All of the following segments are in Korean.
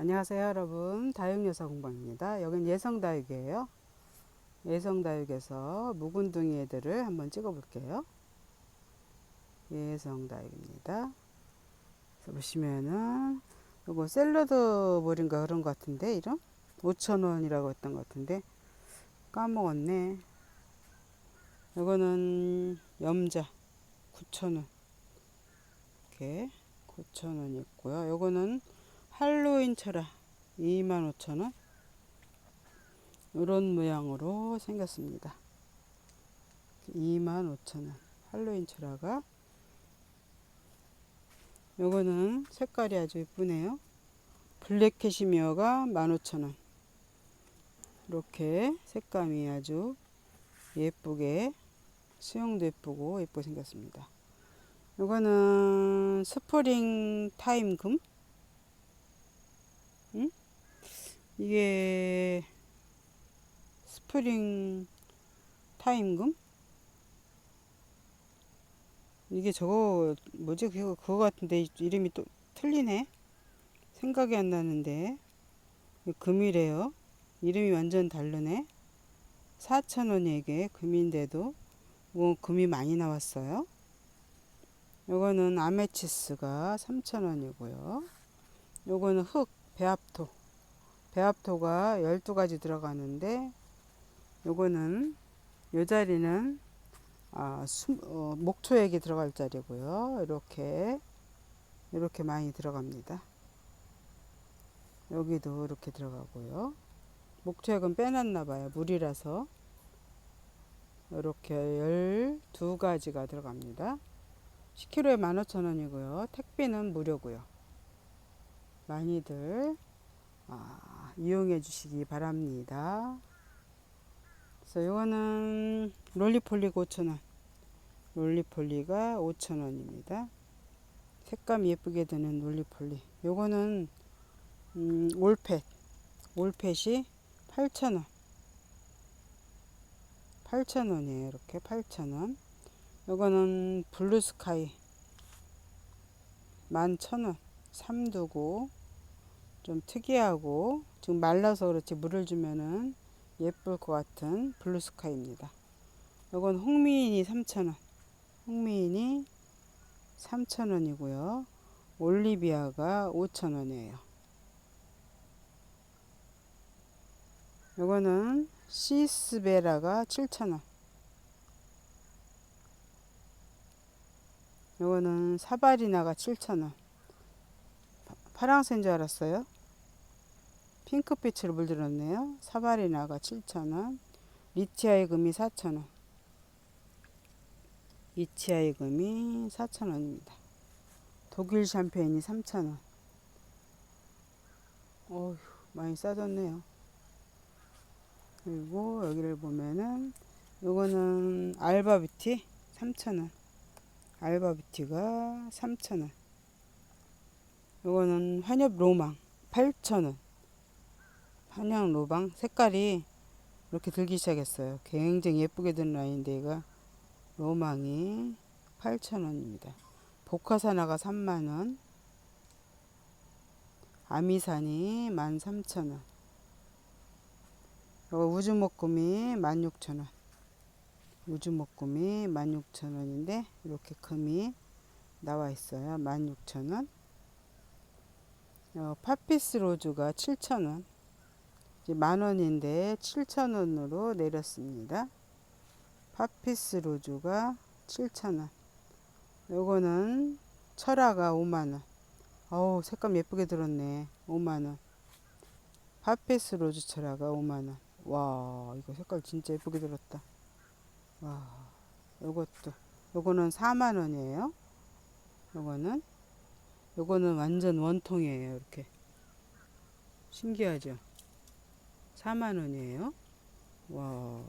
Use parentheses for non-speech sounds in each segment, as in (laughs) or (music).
안녕하세요 여러분. 다육여사 공방입니다. 여긴 예성다육이에요. 예성다육에서 묵은둥이 애들을 한번 찍어 볼게요. 예성다육입니다. 보시면은 요거 샐러드 볼인가 그런 것 같은데 이름? 5,000원이라고 했던 것 같은데. 까먹었네. 요거는 염자 9,000원. 이렇게 9,000원 있고요. 요거는 할로윈 철화 25,000원? 이런 모양으로 생겼습니다. 25,000원. 할로윈 철화가. 요거는 색깔이 아주 예쁘네요. 블랙 캐시미어가 15,000원. 이렇게 색감이 아주 예쁘게 수영도 예쁘고 예쁘게 생겼습니다. 요거는 스프링 타임 금 응? 이게 스프링 타임금? 이게 저거 뭐지 그거 그거 같은데 이름이 또 틀리네. 생각이 안 나는데 금이래요. 이름이 완전 다르네. 4,000원이 이게 금인데도 뭐 금이 많이 나왔어요. 요거는 아메치스가 3,000원이고요. 요거는 흙 배합토. 배합토가 12가지 들어가는데 요거는 요 자리는 아, 수, 어, 목초액이 들어갈 자리고요. 이렇게 이렇게 많이 들어갑니다. 여기도 이렇게 들어가고요. 목초액은 빼놨나 봐요. 물이라서. 이렇게 12가지가 들어갑니다. 10kg에 15,000원이고요. 택배는 무료고요 많이들 아, 이용해 주시기 바랍니다. 그래서 이거는 롤리폴리가 5,000원. 롤리폴리가 5,000원입니다. 색감 예쁘게 드는 롤리폴리. 요거는 음, 올펫. 올펫이 8,000원. 8,000원이에요. 이렇게 8,000원. 요거는 블루스카이 11,000원. 삼두고 좀 특이하고 지금 말라서 그렇지 물을 주면은 예쁠 것 같은 블루스카이입니다. 이건 홍미인이 3,000원. 홍미인이 3,000원이고요. 올리비아가 5,000원이에요. 이거는 시스베라가 7,000원. 이거는 사바리나가 7,000원. 파랑새인 줄 알았어요. 핑크빛으로 물들었네요. 사바리나가 7,000원. 리치아의 금이 4,000원. 리치아의 금이 4,000원입니다. 독일 샴페인이 3,000원. 어휴, 많이 싸졌네요. 그리고 여기를 보면은 요거는 알바뷰티 3,000원. 알바뷰티가 3,000원. 이거는 환엽 로망 8,000원. 한양 로방 색깔이 이렇게 들기 시작했어요. 굉장히 예쁘게 든 라인인데 얘가 로망이 8,000원입니다. 복화사나가 3만원. 아미산이 13,000원. 이거 우주목금이 16,000원. 우주목금이 16,000원인데 이렇게 금이 나와 있어요. 16,000원. 어, 파피스 로즈가 7,000원. 만 원인데 7,000원으로 내렸습니다. 파피스 로즈가 7,000원. 요거는 철화가 5만 원. 어우, 색감 예쁘게 들었네. 5만 원. 파피스 로즈 철화가 5만 원. 와, 이거 색깔 진짜 예쁘게 들었다. 와, 요것도. 요거는 4만 원이에요. 요거는 요거는 완전 원통이에요. 이렇게. 신기하죠? 4만원이에요. 와.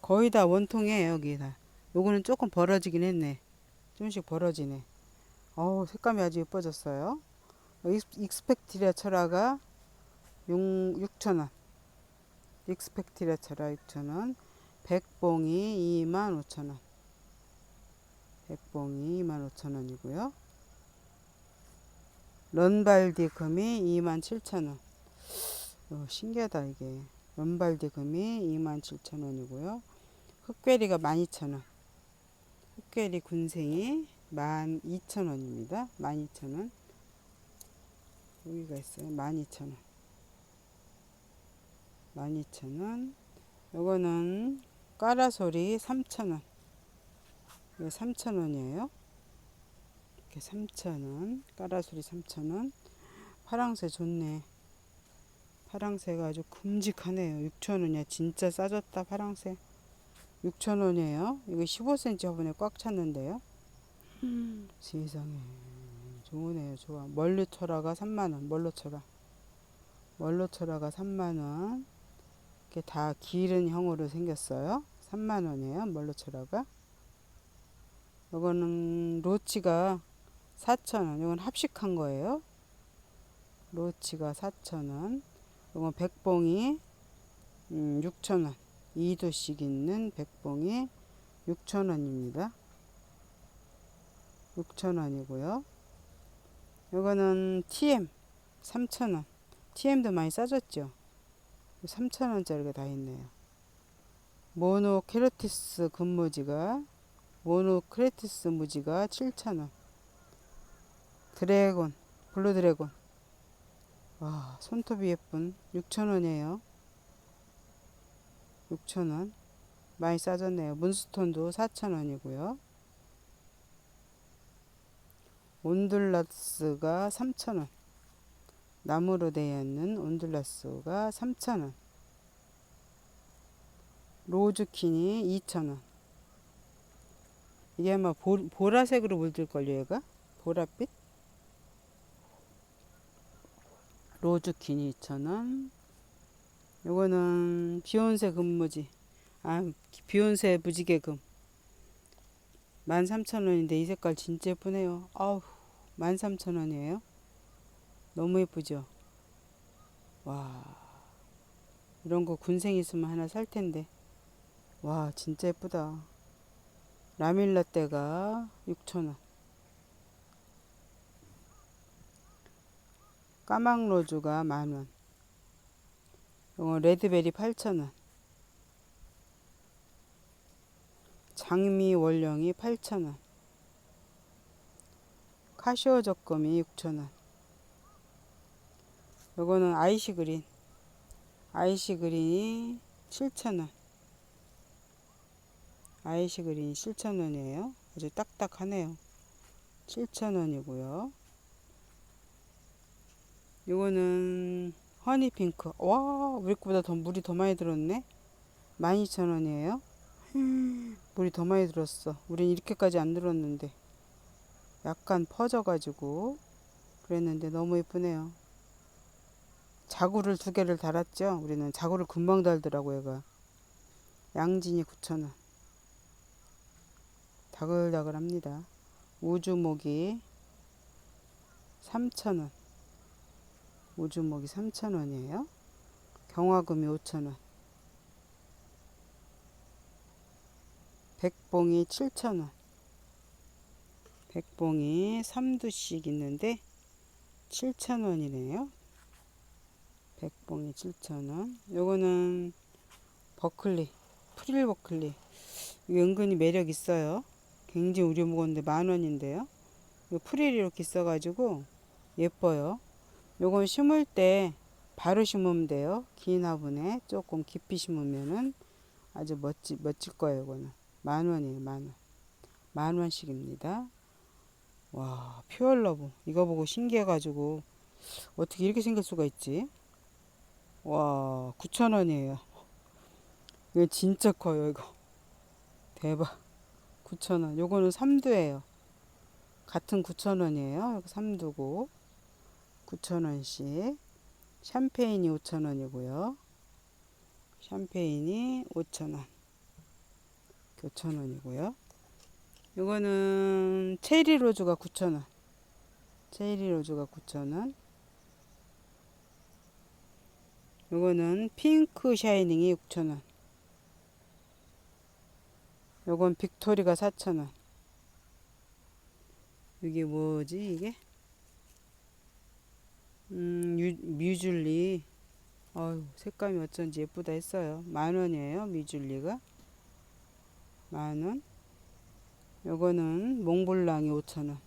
거의 다 원통이에요. 여기 다. 요거는 조금 벌어지긴 했네. 조금씩 벌어지네. 어우, 색감이 아주 예뻐졌어요. 익스펙티리아 철화가 6,000원. 익스펙티리아 철화 6,000원. 백봉이 25,000원. 백봉이 25,000원이고요. 런발디 금이 27,000원. 어, 신기하다 이게. 런발디 금이 27,000원이고요. 흑괴리가 12,000원. 흑괴리 군생이 12,000원입니다. 12,000원. 여기가 있어요. 12,000원. 12,000원. 요거는 까라소리 3,000원. 이거 3,000원이에요. 이렇게 3,000원. 까라소리 3,000원. 파랑새 좋네. 파랑새가 아주 큼직하네요. 6,000원이야. 진짜 싸졌다, 파랑새. 6,000원이에요. 이거 15cm 저번에 꽉 찼는데요. 세상에. 좋으네요. 좋아. 멀루철화가 3만원. 멀루철화. 멀루철화가 3만원. 이렇게 다 기른 형으로 생겼어요. 3만원이에요. 멀루철화가. 이거는 로치가 4,000원. 이건 합식한 거예요. 로치가 4,000원. 이건 백봉이 음, 6,000원. 2도씩 있는 백봉이 6,000원입니다. 6,000원이고요. 이거는 TM 3,000원. TM도 많이 싸졌죠? 3,000원짜리가 다 있네요. 모노 케로티스 금무지가 모노 크레티스 무지가 7,000원. 드래곤, 블루 드래곤. 와, 손톱이 예쁜 6,000원이에요. 6,000원. 많이 싸졌네요. 문스톤도 4,000원이고요. 온둘라스가 3,000원. 나무로 되어 있는 온둘라스가 3,000원. 로즈킨이 2,000원. 이게 아마 보, 보라색으로 물들걸요, 얘가? 보랏빛? 로즈킨이 2,000원. 요거는 비욘세 금무지. 아, 비욘세 무지개금. 13,000원인데 이 색깔 진짜 예쁘네요. 아우, 13,000원이에요. 너무 예쁘죠? 와, 이런 거 군생 있으면 하나 살 텐데. 와, 진짜 예쁘다. 라밀라떼가 6,000원. 까망 로즈가 만원. 이거 레드베리 8,000원. 장미 월령이 8,000원. 카시오 적금이 6,000원. 요거는 아이시 그린. 아이시 그린이 7,000원. 아이시 그린이 7,000원이에요. 아주 딱딱하네요. 7,000원이고요. 요거는 허니핑크. 와, 우리 거보다 더 물이 더 많이 들었네. 12,000원이에요. 물이 더 많이 들었어. 우린 이렇게까지 안 들었는데. 약간 퍼져가지고 그랬는데 너무 예쁘네요. 자구를 두 개를 달았죠. 우리는 자구를 금방 달더라고 얘가. 양진이 9,000원. 다글다글합니다. 우주목이 3,000원. 우주목이 3,000원이에요. 경화금이 5,000원. 백봉이 7,000원. 백봉이 3두씩 있는데 7,000원이네요. 백봉이 7,000원. 요거는 버클리, 프릴 버클리. 은근히 매력 있어요. 굉장히 우리 무거운데 만 원인데요. 이 프릴이 이렇게 있어가지고 예뻐요. 요건 심을 때 바로 심으면 돼요. 긴 화분에 조금 깊이 심으면은 아주 멋지, 멋질 거예요. 이거는 만 원이에요. 만 원. 만 원씩입니다. 와, 퓨얼러브. 이거 보고 신기해가지고 어떻게 이렇게 생길 수가 있지? 와, 9,000원이에요. 이거 진짜 커요, 이거. 대박. 9,000원. 요거는 3두예요. 같은 9,000원이에요. 여기 3두고. 9,000원씩. 샴페인이 5,000원이고요. 샴페인이 5,000원. 5,000원이고요. 이거는 체리 로즈가 9,000원. 체리 로즈가 9,000원. 요거는 핑크 샤이닝이 6,000원. 요건 빅토리가 4,000원. 이게 뭐지 이게? 음, 유, 뮤줄리. 어유 색감이 어쩐지 예쁘다 했어요. 만 원이에요, 뮤줄리가. 만 원. 요거는 몽블랑이 5천 원.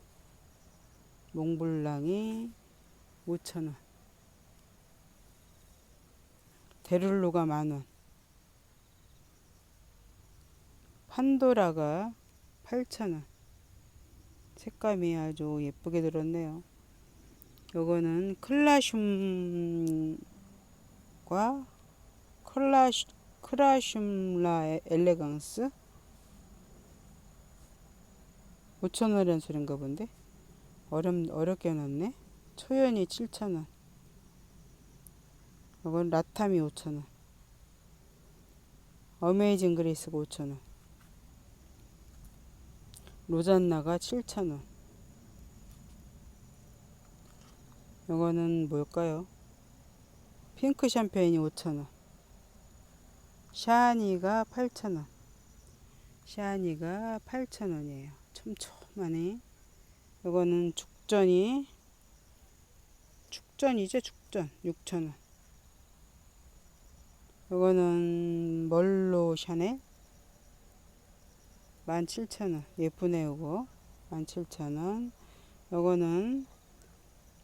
몽블랑이 5천 원. 데룰로가 만 원. 판도라가 8천 원. 색감이 아주 예쁘게 들었네요. 요거는 클라슘과 클라슈, 크라슘라 엘레강스? 5천원이라는 소린가 본데? 어렵, 어렵게 넣었네. 초연이 7천원. 이건 라타미 5천원. 어메이징 그레이스가 5천원. 로잔나가 7천원 이거는 뭘까요? 핑크 샴페인이 5,000원. 샤니가 8,000원. 샤니가 8,000원이에요. 촘촘하네. 이거는 죽전이 죽전이죠, 죽전. 6,000원. 이거는 멀로 샤넬 17,000원. 예쁘네, 요거. 17,000원. 요거는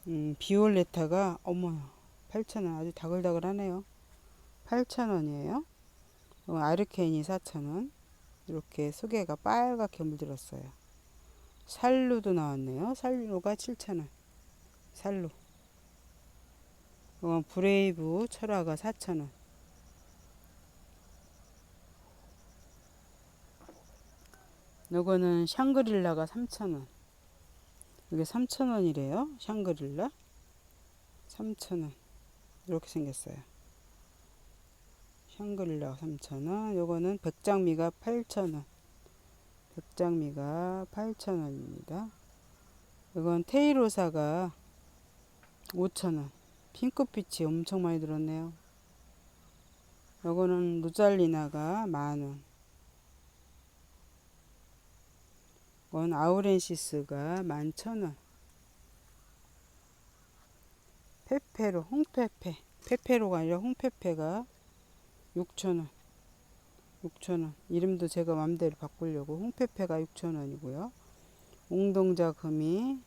음, 비올레타가 어머 8,000원 아주 다글다글하네요. 8,000원이에요. 아르케인이 4,000원. 이렇게 소개가 빨갛게 물들었어요. 살루도 나왔네요. 살루가 7,000원. 살루. 이건 브레이브 철화가 4,000원. 요거는 샹그릴라가 3,000원. 이게 3,000원이래요. 샹그릴라. 3,000원. 이렇게 생겼어요. 샹그릴라 3,000원. 요거는 백장미가 8,000원. 백장미가 8,000원입니다. 이건 테이로사가 5,000원. 핑크빛이 엄청 많이 들었네요. 요거는 루잘리나가 만원. 이건 아우렌시스가 11,000원. 페페로, 홍페페. 페페로가 아니라 홍페페가 6,000원. 6,000원. 이름도 제가 맘대로 바꾸려고 홍페페가 6,000원이고요. 웅동자 금이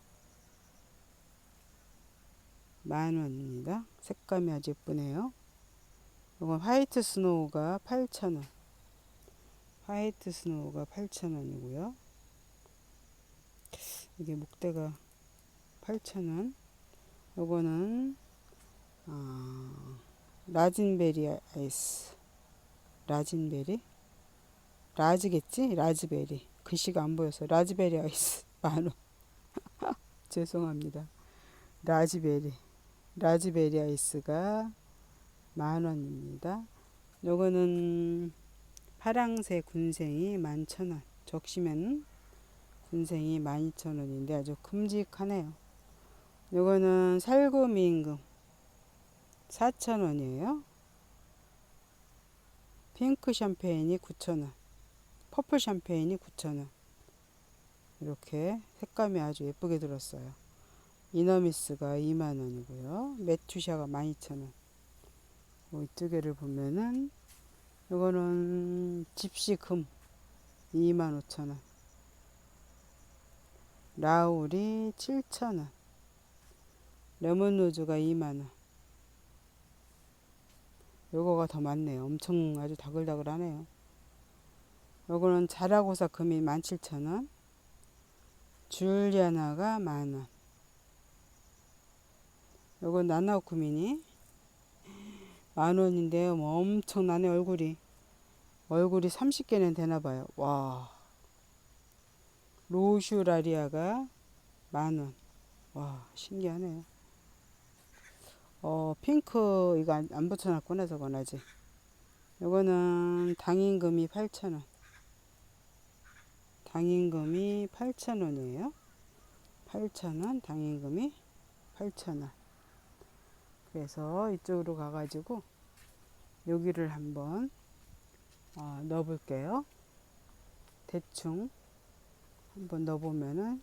만원입니다. 색감이 아주 예쁘네요. 이건 화이트 스노우가 8,000원. 화이트 스노우가 8,000원이고요. 이게 목대가 8,000원. 요거는 어, 라진베리 아이스. 라진베리? 라즈겠지? 라즈베리. 글씨가 안 보여서 라즈베리 아이스 (laughs) 만원. (laughs) 죄송합니다. 라즈베리. 라즈베리 아이스가 만원입니다. 요거는 파랑새 군생이 11,000원. 적시면 군생이 12,000원인데 아주 큼직하네요. 요거는 살구미 임금 4,000원이에요. 핑크 샴페인이 9,000원. 퍼플 샴페인이 9,000원. 이렇게 색감이 아주 예쁘게 들었어요. 이너미스가 2만원이고요. 메투샤가 12,000원. 뭐 이두 개를 보면은 이거는 집시 금 25,000원. 라울이 7,000원. 레몬로즈가 2만원. 요거가 더 많네요. 엄청 아주 다글다글하네요. 요거는 자라고사 금이 17,000원. 줄리아나가 만원. 요건 나나우 쿠미니 만원인데요. 뭐 엄청나네 얼굴이. 얼굴이 30개는 되나봐요. 와. 로슈라리아가 만원. 와, 신기하네요. 어, 핑크, 이거 안, 안 붙여놨구나, 저건 아직. 요거는 당임금이 8,000원. 당임금이 8,000원이에요. 8,000원, 당임금이 8,000원. 그래서 이쪽으로 가가지고 여기를 한번 어, 넣어볼게요. 대충 한번 넣어보면은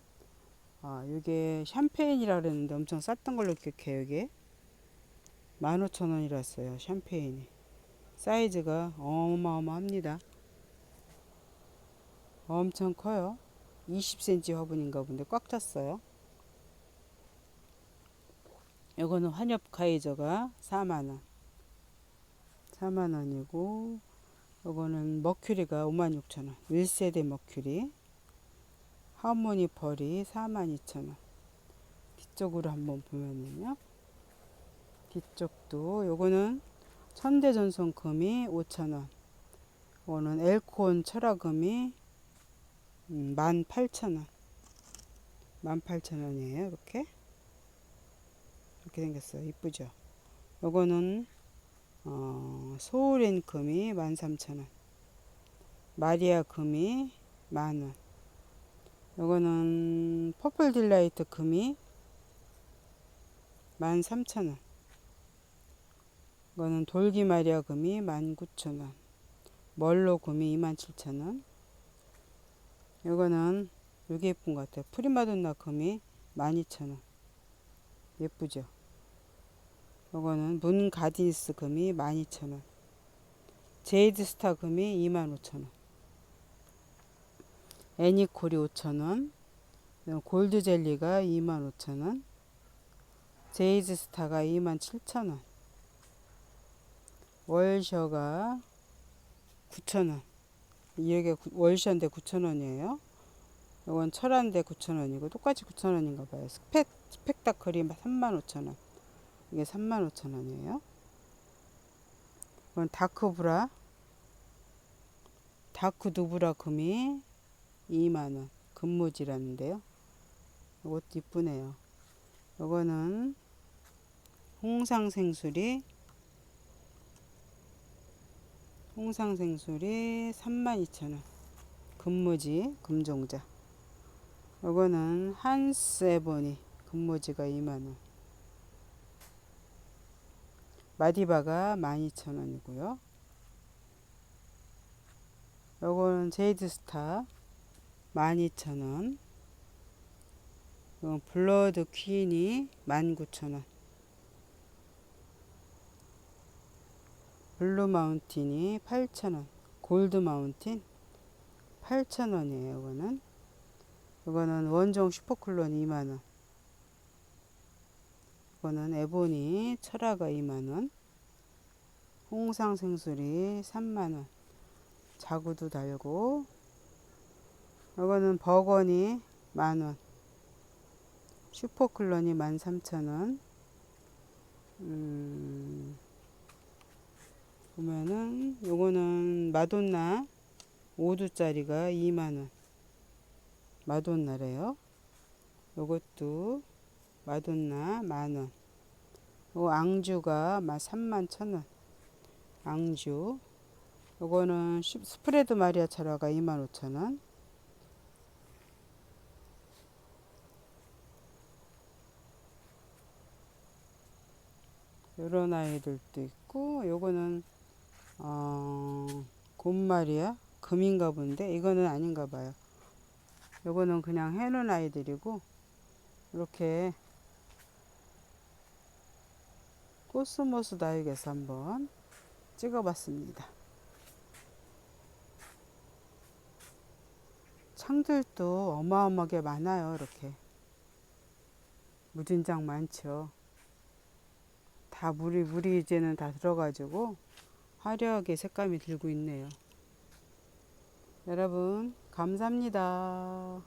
아, 이게 샴페인이라 그랬는데 엄청 쌌던 걸로 기억해요, 이게. 15,000원이랐어요. 샴페인이. 사이즈가 어마어마합니다. 엄청 커요. 20cm 화분인가 본데 꽉 찼어요. 요거는 환엽 카이저가 4만원. 4만원이고, 요거는 머큐리가 56,000원. 1세대 머큐리. 하모니 벌이 42,000원. 뒤쪽으로 한번 보면은요. 뒤쪽도 요거는 천대전송 금이 5,000원. 요거는 엘콘 철화금이 음, 18,000원. 18,000원이에요. 이렇게. 이렇게 생겼어요. 이쁘죠? 요거는 어, 소울인 금이 13,000원. 마리아 금이 만원. 요거는 퍼플 딜라이트 금이 13,000원. 이거는 돌기 마리아 금이 19,000원. 멀로 금이 27,000원. 요거는 요게 예쁜 것 같아요. 프리마돈나 금이 12,000원. 예쁘죠? 요거는 문 가디니스 금이 12,000원. 제이드 스타 금이 25,000원. 애니콜이 5,000원. 골드 젤리가 25,000원. 제이드 스타가 27,000원. 월셔가 9,000원. 이게 월셔인데 9,000원이에요. 이건 철한데 9,000원이고 똑같이 9,000원인가 봐요. 스펙 스펙다클이 35,000원. 이게 35,000원이에요. 이건 다크브라 다크 누브라 금이 2만원 금모지라는데요. 이것도 이쁘네요. 이거는 홍상생술이 홍상생술이 32,000원 금모지 금종자 이거는 한세보니 금모지가 2만원 마디바가 12,000원이고요 요거는 제이드스타 12,000원. 이건 블러드 퀸이 19,000원. 블루 마운틴이 8,000원. 골드 마운틴 8,000원이에요 이거는. 이거는 원종 슈퍼클론 2만원. 이거는 에보니 철화가 2만원. 홍상 생수리 3만원. 자구도 달고 이거는 버거니 만원 슈퍼클론이 13,000원. 음, 보면은 요거는 마돈나 5두짜리가 2만원. 마돈나래요. 요것도 마돈나 만원. 요 앙주가 3만 천원. 앙주. 요거는 스프레드 마리아 차라가 2만 5천원 요런 아이들도 있고 요거는 어, 곰마리아 금인가 본데 이거는 아닌가 봐요 요거는 그냥 해놓은 아이들이고 이렇게 코스모스 다육에서 한번 찍어봤습니다. 창들도 어마어마하게 많아요. 이렇게 무진장 많죠. 다 물이 물이 이제는 다 들어가지고 화려하게 색감이 들고 있네요. 여러분 감사합니다.